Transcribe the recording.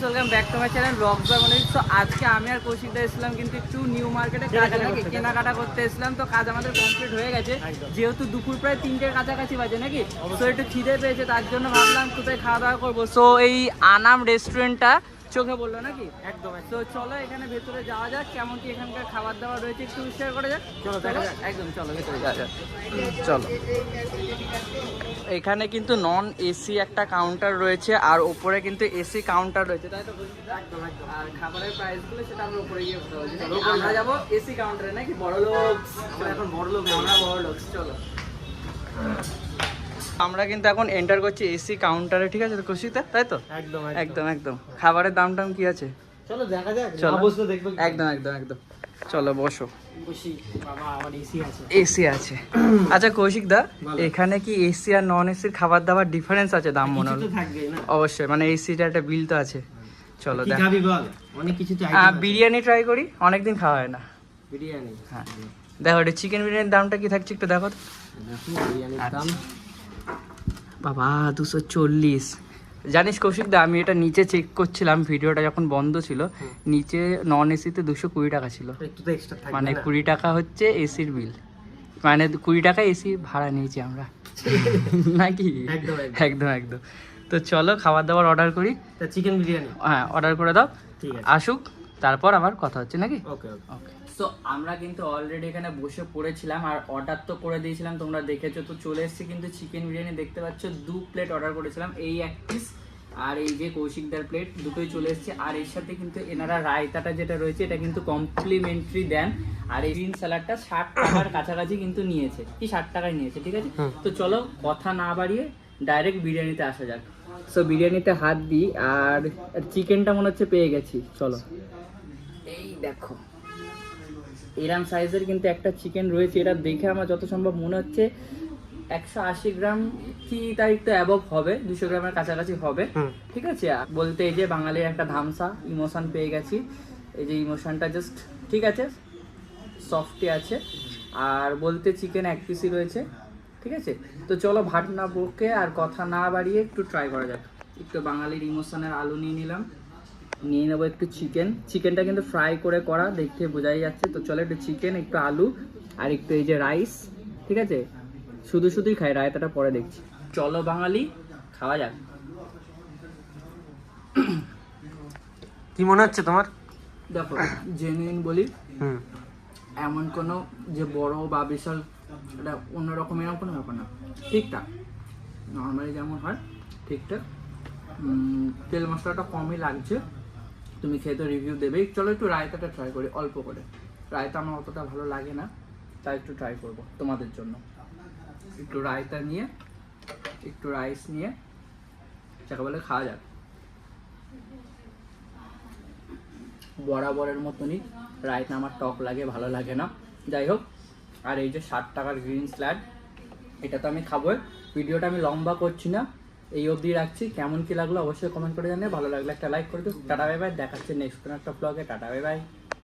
Welcome back to my channel rock তো আজকে আমি আর কৌশিকদা এসেছিলাম কিন্তু একটু নিউ মার্কেটে কাজ নাকি? কেনাকাটা করতে এসেছিলাম তো কাজ আমাদের কমপ্লিট হয়ে গেছে। যেহেতু দুপুর প্রায় তিনটের কাছাকাছি বাজে নাকি? তো একটু খিদে পেয়েছে তার জন্য ভাবলাম কোথায় খাওয়া দাওয়া করব। তো এই আনাম রেস্টুরেন্টটা চোখে বলল নাকি? একদম তো চলো এখানে ভেতরে যাওয়া যাক কেমন কি এখানকার খাবার দাবার রয়েছে একটু শেয়ার করা যাক? চলো, একদম চলো ভেতরে যাওয়া যাক। চলো। এখানে কিন্তু নন এসি একটা কাউন্টার রয়েছে আর ওপরে কিন্তু এসি কাউন্টার রয়েছে তাই তো আর খাবারের প্রাইসগুলো সেটা আমরা উপরে গিয়ে আমরা। যাব এসি কাউন্টারে নাকি? বড় লোক এখন বড় লোক আমরা বড় লোক চলো। আমরা কিন্তু এখন এন্টার করছি এসি কাউন্টারে ঠিক আছে খুশিতে? তাই তো? একদম একদম। একদম খাবারের দাম টাম কি আছে? চলো দেখা যাক চলো। বসে দেখব একদম একদম একদম। চলো বসো। এসি আছে। আচ্ছা কৌশিক দা এখানে কি এসি আর নন এসির খাবার দাবার ডিফারেন্স আছে দাম মনে হলো? অবশ্যই মানে এসিটা একটা বিল তো আছে। চলো দেখ। অনেক কিছু। বিরিয়ানি ট্রাই করি অনেকদিন খাওয়া হয় না। বিরিয়ানি। হ্যাঁ। দেখো এটা চিকেন বিরিয়ানির দামটা কি থাকছে একটু দেখো তো। বিরিয়ানির দাম। বাবা দুশো চল্লিশ। জানিস কৌশিক দা আমি এটা নিচে চেক করছিলাম ভিডিওটা যখন বন্ধ ছিল নিচে নন এসিতে দুশো কুড়ি টাকা ছিল। এক্সট্রা থাকবে মানে কুড়ি টাকা হচ্ছে এসির বিল মানে কুড়ি টাকা এসি ভাড়া নিয়েছি আমরা। নাকি? একদম, একদম। তো চলো খাবার দাবার অর্ডার করি। চিকেন বিরিয়ানি। হ্যাঁ অর্ডার করে দাও। ঠিক আসুক। তারপর আবার কথা হচ্ছে নাকি? ওকে ওকে তো আমরা কিন্তু অলরেডি এখানে বসে পড়েছিলাম আর অর্ডার তো করে দিয়েছিলাম তোমরা দেখেছ তো চলে এসেছে কিন্তু চিকেন বিরিয়ানি দেখতে পাচ্ছ দু প্লেট অর্ডার করেছিলাম এই এক পিস আর এই যে কৌশিকদার প্লেট দুটোই চলে এসেছে। আর এর সাথে কিন্তু এনারা রায়তাটা যেটা রয়েছে এটা কিন্তু কমপ্লিমেন্টারি দেন। আর এই গ্রিন স্যালাডটা ষাট টাকার কাছাকাছি কিন্তু নিয়েছে কি ষাট টাকায় নিয়েছে ঠিক আছে? তো চলো কথা না বাড়িয়ে ডাইরেক্ট বিরিয়ানিতে আসা যাক। সো বিরিয়ানিতে হাত দিই আর চিকেনটা মনে হচ্ছে পেয়ে গেছি। চলো। এই দেখো। এরাম সাইজের কিন্তু একটা চিকেন রয়েছে। এটা দেখে আমার যত সম্ভব মনে হচ্ছে একশো আশি গ্রাম কি তার একটু অ্যাবভ হবে। দুশো গ্রামের কাছাকাছি হবে। ঠিক আছে? বলতে এই যে বাঙালির একটা ধামসা ইমোশন পেয়ে গেছি। এই যে ইমোশনটা জাস্ট ঠিক আছে? সফটই আছে। আর বলতে চিকেন এক পিসই রয়েছে। ঠিক আছে? তো চলো ভাত না বকে আর কথা না বাড়িয়ে একটু ট্রাই করা যাক। একটু বাঙালির ইমোশনের আলু নিয়ে নিলাম। নিয়ে নেব একটু চিকেন চিকেনটা কিন্তু ফ্রাই করে করা দেখতে বোঝাই যাচ্ছে। তো চলো একটু চিকেন একটু আলু আর একটু এই যে রাইস ঠিক আছে? শুধু শুধুই খাই রায়তাটা পরে দেখছি। চলো বাঙালি খাওয়া যাক। কি মনে হচ্ছে তোমার? দেখো জেনুইন বলি এমন কোনো যে বড় বা বিশাল এটা অন্যরকম এরকম কোনো ব্যাপার না। ঠিকঠাক। নর্মালি যেমন হয়, ঠিকঠাক। তেল মশলাটা কমই লাগছে। তুমি খেয়ে তো রিভিউ দেবেই। চলো একটু রায়তাটা ট্রাই করি, অল্প করে। রায়তা আমার অতটা ভালো লাগে না, তাই একটু ট্রাই করব তোমাদের জন্য। একটু রায়তা নিয়ে, একটু রাইস নিয়ে, যাকে বলে খাওয়া যাক। বরাবরের মতনই রায়তা আমার টক লাগে, ভালো লাগে না। যাই হোক আর এই যে ষাট টাকার গ্রিন স্ল্যাড এটা তো আমি খাব ভিডিওটা আমি লম্বা করছি না, এই অবধি রাখছি। কেমন কি লাগল অবশ্যই কমেন্ট করে জানিয়ে ভালো লাগলে একটা লাইক করে দিও। টাটা বাই বাই দেখাচ্ছে নেক্সট কোনো একটা ব্লগে টাটা বাই বাই